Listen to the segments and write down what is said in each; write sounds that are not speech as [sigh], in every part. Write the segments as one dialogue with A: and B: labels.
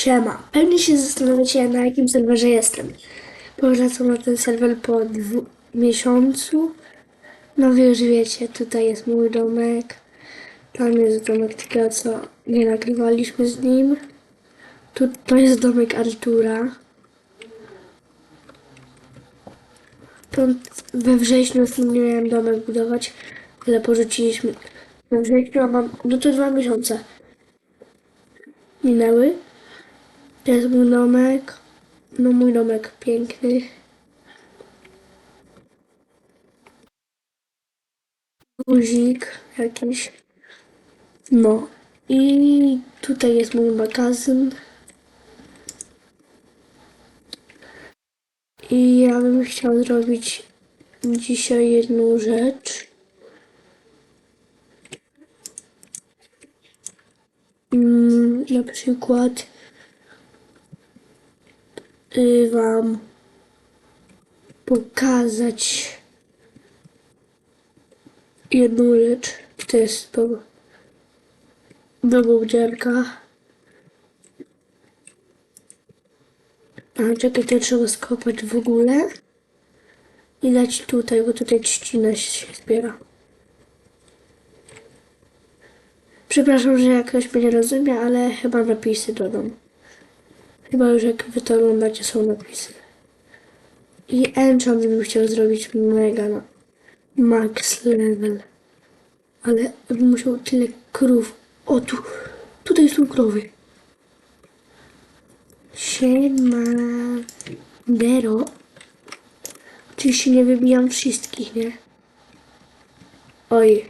A: Siema. Pewnie się zastanawiacie, na jakim serwerze jestem. Powracam na ten serwer po miesiącu. No wy już wiecie, tutaj jest mój domek. Tam jest domek takiego, co nie nagrywaliśmy z nim. Tu, to jest domek Artura. To we wrześniu miałem domek budować, ale porzuciliśmy. We wrześniu, mam, no to dwa miesiące minęły. Jest mój domek. No mój domek piękny. Guzik jakiś. No. I tutaj jest mój magazyn. I ja bym chciał zrobić dzisiaj jedną rzecz. Mm, na przykład Wam pokazać jedną rzecz. To jest to dobudziarka. A czekaj, to trzeba skopać w ogóle i dać tutaj, bo tutaj trzcina się zbiera. Przepraszam, że jak ktoś mnie nie rozumie, ale chyba napisy dodam. Chyba już jak wy to oglądacie są napisy. I enchant bym chciał zrobić mega na max level. Ale bym musiał tyle krów. O tu, tutaj są krowy. Siemandero. Oczywiście nie wybijam wszystkich, nie? Oj.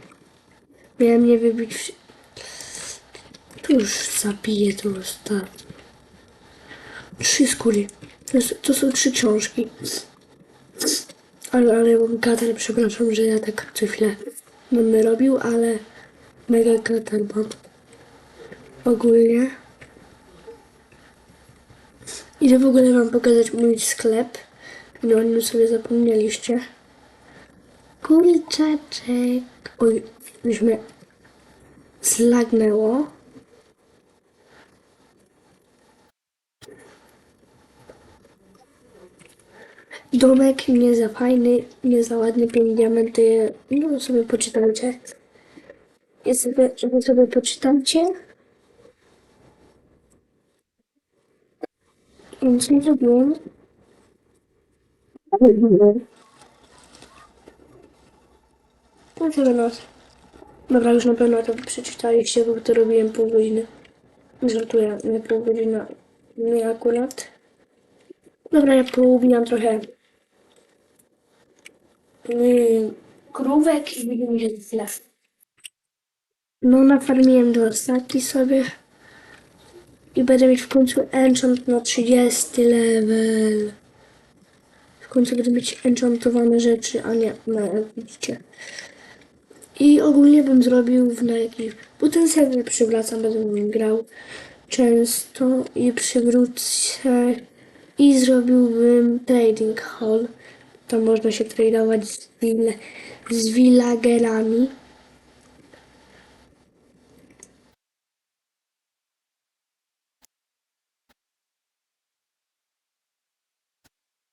A: Miałem nie wybić To już zabiję to. Trzy skóry. To, to są trzy książki. Ale, ale mam katar, przepraszam, że ja tak co chwilę będę robił, ale mega katar mam. Ogólnie. Idę w ogóle wam pokazać mój sklep. No, o nim sobie zapomnieliście. Kurczaczek. Oj, mnie zlagnęło. Domek nie za fajny, nie za ładny, diamenty. No sobie poczytajcie. Ja sobie, wy sobie poczytajcie. Nic nie zrobiłem. No tyle nos. Dobra, już na pewno to przeczytaliście, bo to robiłem pół godziny. Żartuję, nie pół godziny, nie akurat. Dobra, ja połubijam trochę yy, krówek i widzimy się chwilę. No, nafarmiłem dwa staki sobie. I będę mieć w końcu enchant na 30 level. W końcu będę mieć enchantowane rzeczy, a nie, jak widzicie. I ogólnie bym zrobił w na. Bo ten serwer przywracam, będę w nim grał często i przywrócę i zrobiłbym trading hall. Tam można się tradować z, will, z villagerami.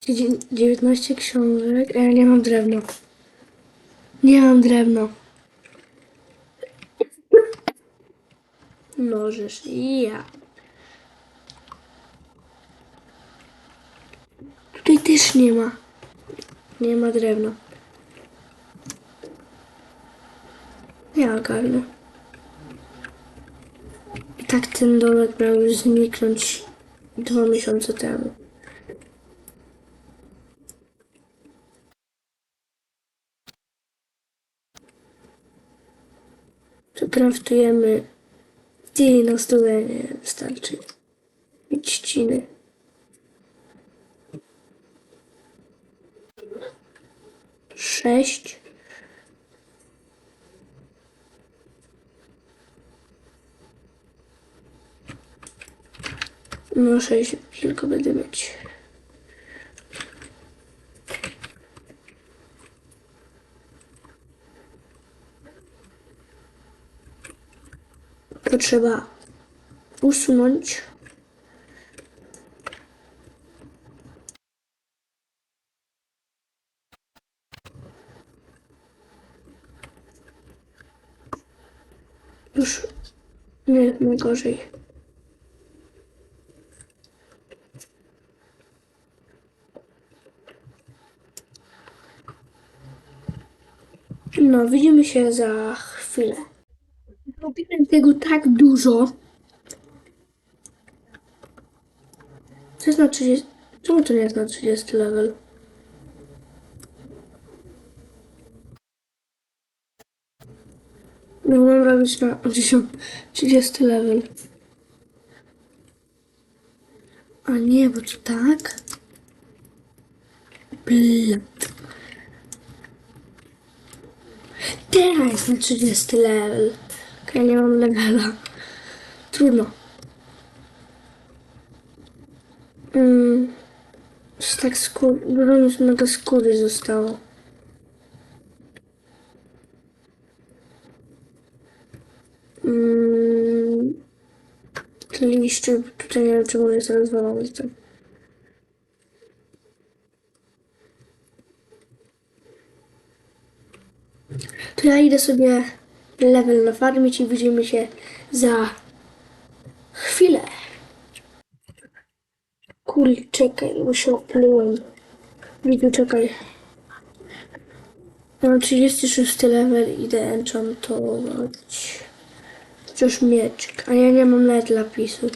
A: Dzie- 19 książek, a ja nie mam drewna. Nie mam drewna. Możesz, ja. Tutaj też nie ma. Nie ma drewna. Ja ogarnę. I tak ten domek miał już zniknąć dwa miesiące temu. To kraftujemy Ty na stole nie wystarczy. I trzciny. Sześć. No tylko będę mieć. To trzeba usunąć Już nie najgorzej. No, widzimy się za chwilę. Robiłem tego tak dużo. Co jest na 30... Czemu to nie jest na 30 level? Robić na 10, 30 level. A nie, bo to tak? Blat. Teraz na 30 level. Okej, nie mam levela. Trudno. Mm. Tak skór... Dużo mi mega skóry zostało. Mm. Liście tutaj nie wiem czemu jest rozwalony. To. To ja idę sobie level nafarmić i widzimy się za chwilę. Kurde, czekaj, bo się oplułem. Widziu, czekaj. Mam 36 level, idę enchantować. Chociaż mieczyk, a ja nie mam nawet lapisu.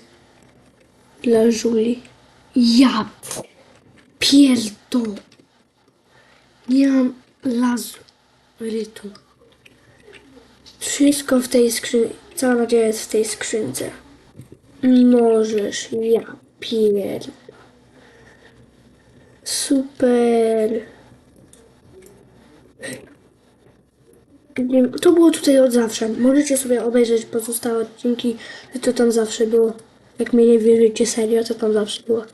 A: Dla Żuli. Ja pierdol. Nie mam lazurytu. Wszystko w tej skrzynce, cała nadzieja jest w tej skrzynce. Możesz, ja pierd. Super. To było tutaj od zawsze. Możecie sobie obejrzeć pozostałe odcinki, to tam zawsze było. Jak mnie nie wierzycie serio, to tam zawsze było.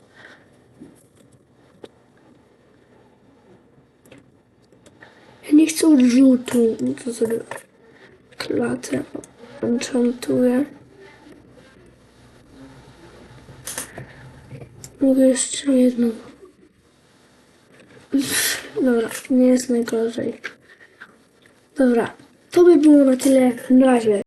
A: Ja nie chcę odrzutu. No to sobie klatę enchantuję. Mogę jeszcze jedną. [laughs] Dobra, nie jest najgorzej. Dobra, to by było na tyle. Na razie.